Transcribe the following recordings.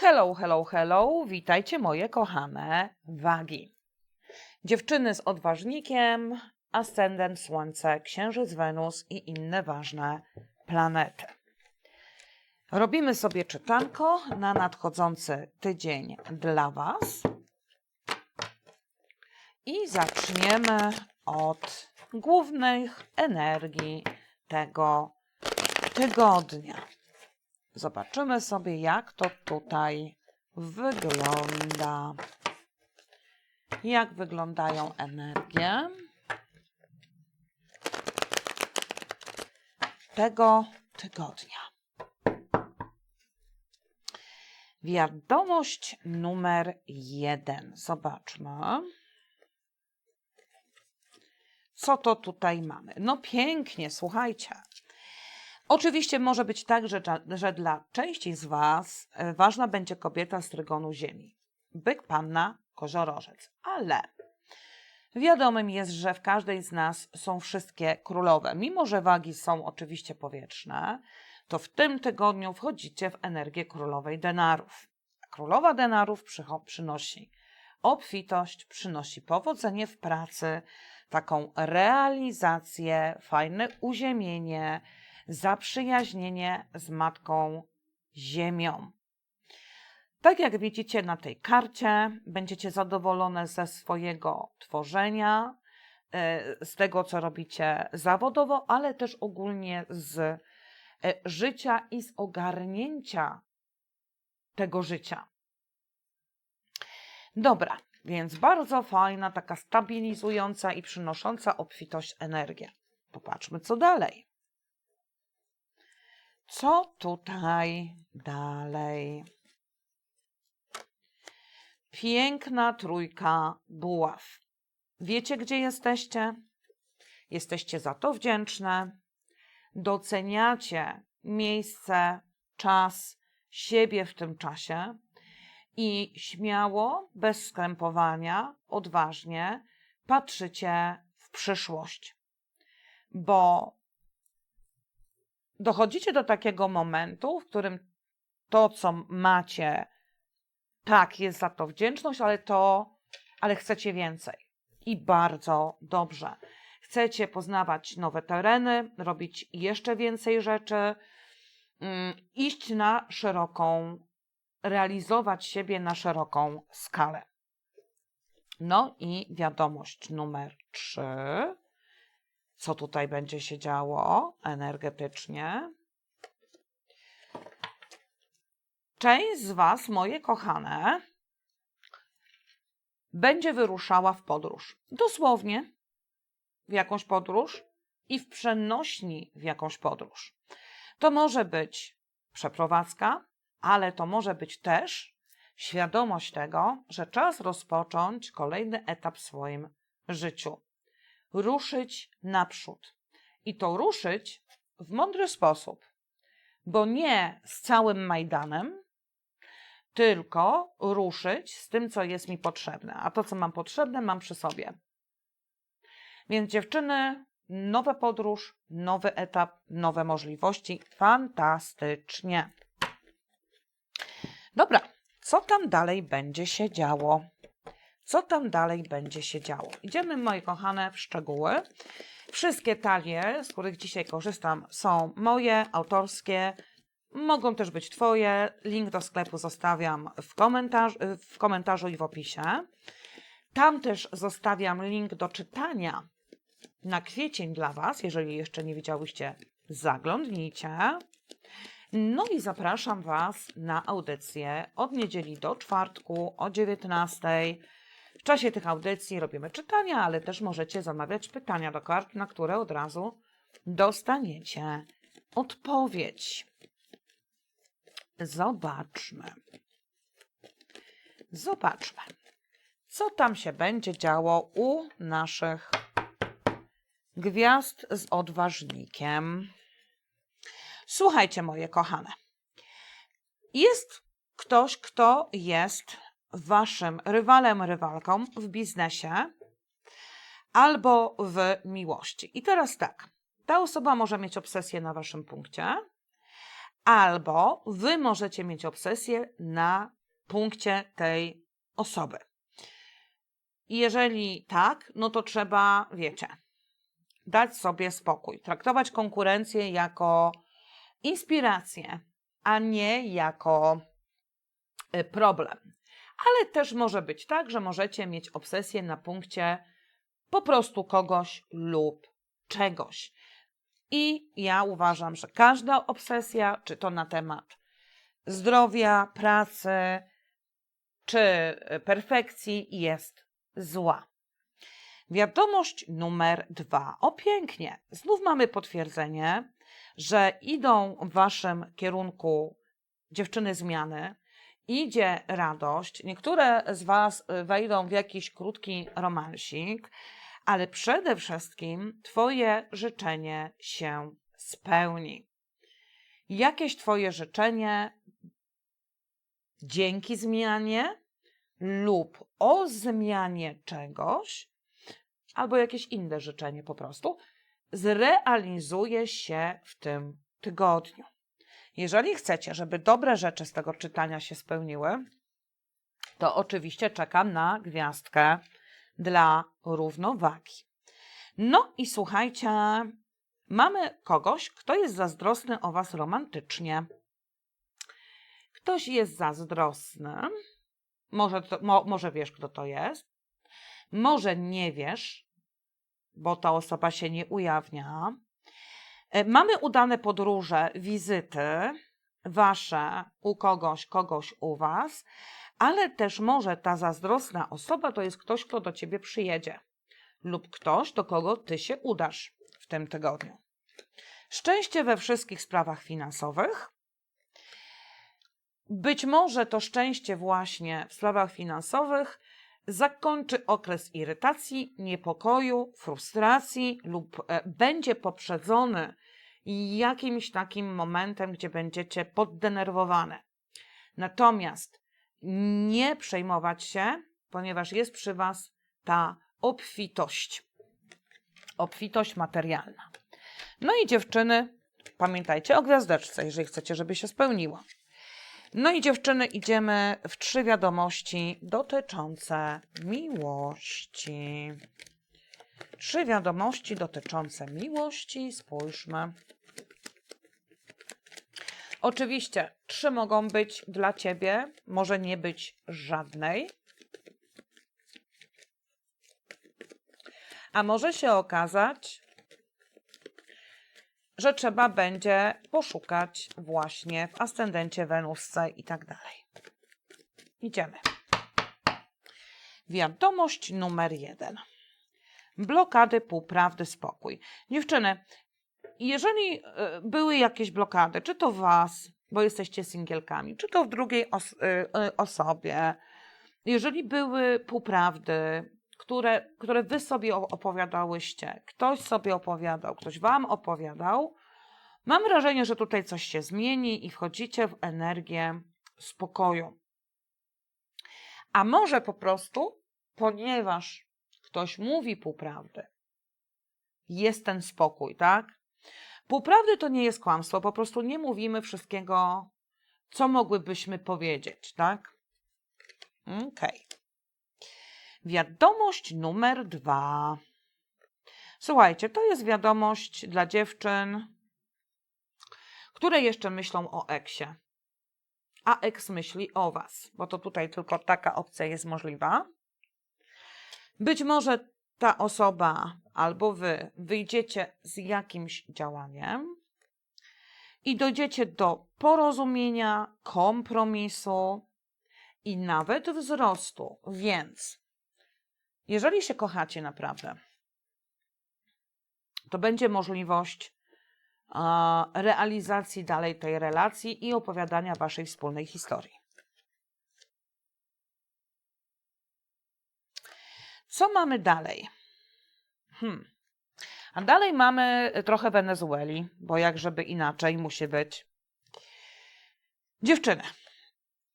Hello, hello, hello, witajcie moje kochane wagi. Dziewczyny z odważnikiem, ascendent Słońce, Księżyc, Wenus i inne ważne planety. Robimy sobie czytanko na nadchodzący tydzień dla Was. I zaczniemy od głównych energii tego tygodnia. Zobaczymy sobie, jak to tutaj wygląda. Jak wyglądają energie tego tygodnia. Wiadomość numer jeden. Zobaczmy. Co to tutaj mamy? No pięknie, słuchajcie. Oczywiście może być tak, że, że dla części z Was e, ważna będzie kobieta z trygonu Ziemi. Byk, panna, koziorożec. Ale wiadomym jest, że w każdej z nas są wszystkie królowe. Mimo, że wagi są oczywiście powietrzne, to w tym tygodniu wchodzicie w energię królowej denarów. Królowa denarów przynosi obfitość, przynosi powodzenie w pracy, taką realizację, fajne uziemienie, zaprzyjaźnienie z Matką Ziemią. Tak jak widzicie na tej karcie, będziecie zadowolone ze swojego tworzenia, e, z tego, co robicie zawodowo, ale też ogólnie z e, życia i z ogarnięcia tego życia. Dobra, więc bardzo fajna, taka stabilizująca i przynosząca obfitość energię. Popatrzmy, co dalej. Co tutaj dalej? Piękna trójka buław. Wiecie, gdzie jesteście? Jesteście za to wdzięczne. Doceniacie miejsce, czas, siebie w tym czasie i śmiało, bez skrępowania, odważnie patrzycie w przyszłość. Bo dochodzicie do takiego momentu, w którym to, co macie, tak, jest za to wdzięczność, ale to, ale chcecie więcej. I bardzo dobrze. Chcecie poznawać nowe tereny, robić jeszcze więcej rzeczy, mm, iść na szeroką, realizować siebie na szeroką skalę. No i wiadomość numer trzy co tutaj będzie się działo energetycznie. Część z Was, moje kochane, będzie wyruszała w podróż. Dosłownie w jakąś podróż i w przenośni w jakąś podróż. To może być przeprowadzka, ale to może być też świadomość tego, że czas rozpocząć kolejny etap w swoim życiu ruszyć naprzód. I to ruszyć w mądry sposób, bo nie z całym Majdanem, tylko ruszyć z tym, co jest mi potrzebne. A to, co mam potrzebne, mam przy sobie. Więc dziewczyny, nowa podróż, nowy etap, nowe możliwości. Fantastycznie. Dobra, co tam dalej będzie się działo? Co tam dalej będzie się działo. Idziemy, moje kochane, w szczegóły. Wszystkie talie, z których dzisiaj korzystam, są moje, autorskie. Mogą też być Twoje. Link do sklepu zostawiam w, komentarz, w komentarzu i w opisie. Tam też zostawiam link do czytania na kwiecień dla Was. Jeżeli jeszcze nie widziałyście, zaglądnijcie. No i zapraszam Was na audycję od niedzieli do czwartku o 19 w czasie tych audycji robimy czytania, ale też możecie zamawiać pytania do kart, na które od razu dostaniecie odpowiedź. Zobaczmy. Zobaczmy, co tam się będzie działo u naszych gwiazd z odważnikiem. Słuchajcie, moje kochane. Jest ktoś, kto jest waszym rywalem, rywalką w biznesie albo w miłości. I teraz tak, ta osoba może mieć obsesję na waszym punkcie, albo wy możecie mieć obsesję na punkcie tej osoby. I jeżeli tak, no to trzeba, wiecie, dać sobie spokój, traktować konkurencję jako inspirację, a nie jako y, problem. Ale też może być tak, że możecie mieć obsesję na punkcie po prostu kogoś lub czegoś. I ja uważam, że każda obsesja, czy to na temat zdrowia, pracy, czy y, perfekcji, jest zła. Wiadomość numer dwa. O pięknie. Znów mamy potwierdzenie, że idą w waszym kierunku dziewczyny zmiany, idzie radość. Niektóre z was y, wejdą w jakiś krótki romansik, ale przede wszystkim twoje życzenie się spełni. Jakieś twoje życzenie dzięki zmianie lub o zmianie czegoś, albo jakieś inne życzenie po prostu, zrealizuje się w tym tygodniu. Jeżeli chcecie, żeby dobre rzeczy z tego czytania się spełniły, to oczywiście czekam na gwiazdkę dla równowagi. No i słuchajcie, mamy kogoś, kto jest zazdrosny o Was romantycznie. Ktoś jest zazdrosny. Może, to, mo, może wiesz, kto to jest. Może nie wiesz, bo ta osoba się nie ujawnia. E, Mamy udane podróże, wizyty wasze u kogoś, kogoś u was, ale też może ta zazdrosna osoba to jest ktoś, kto do ciebie przyjedzie lub ktoś, do kogo ty się udasz w tym tygodniu. Szczęście we wszystkich sprawach finansowych. Być może to szczęście właśnie w sprawach finansowych zakończy okres irytacji, niepokoju, frustracji lub e, będzie poprzedzony jakimś takim momentem, gdzie będziecie poddenerwowane. Natomiast nie przejmować się, ponieważ jest przy Was ta obfitość. Obfitość materialna. No i dziewczyny, pamiętajcie o gwiazdeczce, jeżeli chcecie, żeby się spełniło. No i dziewczyny, idziemy w trzy wiadomości dotyczące miłości. Trzy wiadomości dotyczące miłości. Spójrzmy. Oczywiście, trzy mogą być dla ciebie, może nie być żadnej. A może się okazać, że trzeba będzie poszukać właśnie w ascendencie Wenusce i tak dalej. Idziemy. Wiadomość numer jeden. Blokady, półprawdy, spokój. Dziewczyny, jeżeli e, były jakieś blokady, czy to was, bo jesteście singielkami, czy to w drugiej os e, e, osobie, jeżeli były półprawdy, które, które wy sobie opowiadałyście, ktoś sobie opowiadał, ktoś wam opowiadał, mam wrażenie, że tutaj coś się zmieni i wchodzicie w energię spokoju. A może po prostu, ponieważ ktoś mówi półprawdy, jest ten spokój, tak? Półprawdy to nie jest kłamstwo, po prostu nie mówimy wszystkiego, co mogłybyśmy powiedzieć, tak? Okej. Wiadomość numer dwa. Słuchajcie, to jest wiadomość dla dziewczyn, które jeszcze myślą o eksie. A eks myśli o was, bo to tutaj tylko taka opcja jest możliwa. Być może ta osoba albo wy wyjdziecie z jakimś działaniem i dojdziecie do porozumienia, kompromisu i nawet wzrostu. Więc jeżeli się kochacie naprawdę, to będzie możliwość realizacji dalej tej relacji i opowiadania waszej wspólnej historii. Co mamy dalej? Hmm. A dalej mamy trochę Wenezueli, bo jak żeby inaczej musi być. Dziewczyny.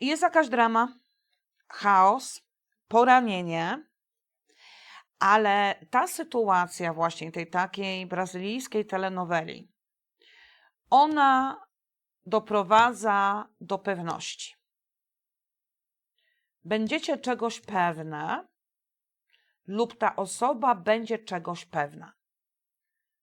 Jest jakaś drama, chaos, poranienie, ale ta sytuacja właśnie tej takiej brazylijskiej telenoweli, ona doprowadza do pewności. Będziecie czegoś pewne, lub ta osoba będzie czegoś pewna.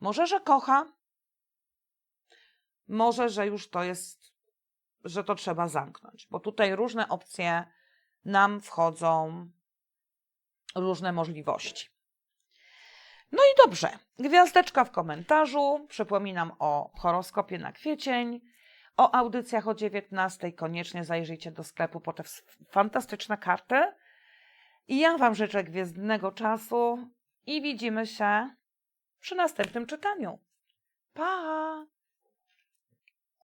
Może, że kocha, może, że już to jest, że to trzeba zamknąć, bo tutaj różne opcje nam wchodzą, różne możliwości. No i dobrze, gwiazdeczka w komentarzu. Przypominam o horoskopie na kwiecień, o audycjach o 19. Koniecznie zajrzyjcie do sklepu po te fantastyczne karty. I ja Wam życzę gwiezdnego czasu i widzimy się przy następnym czytaniu. Pa!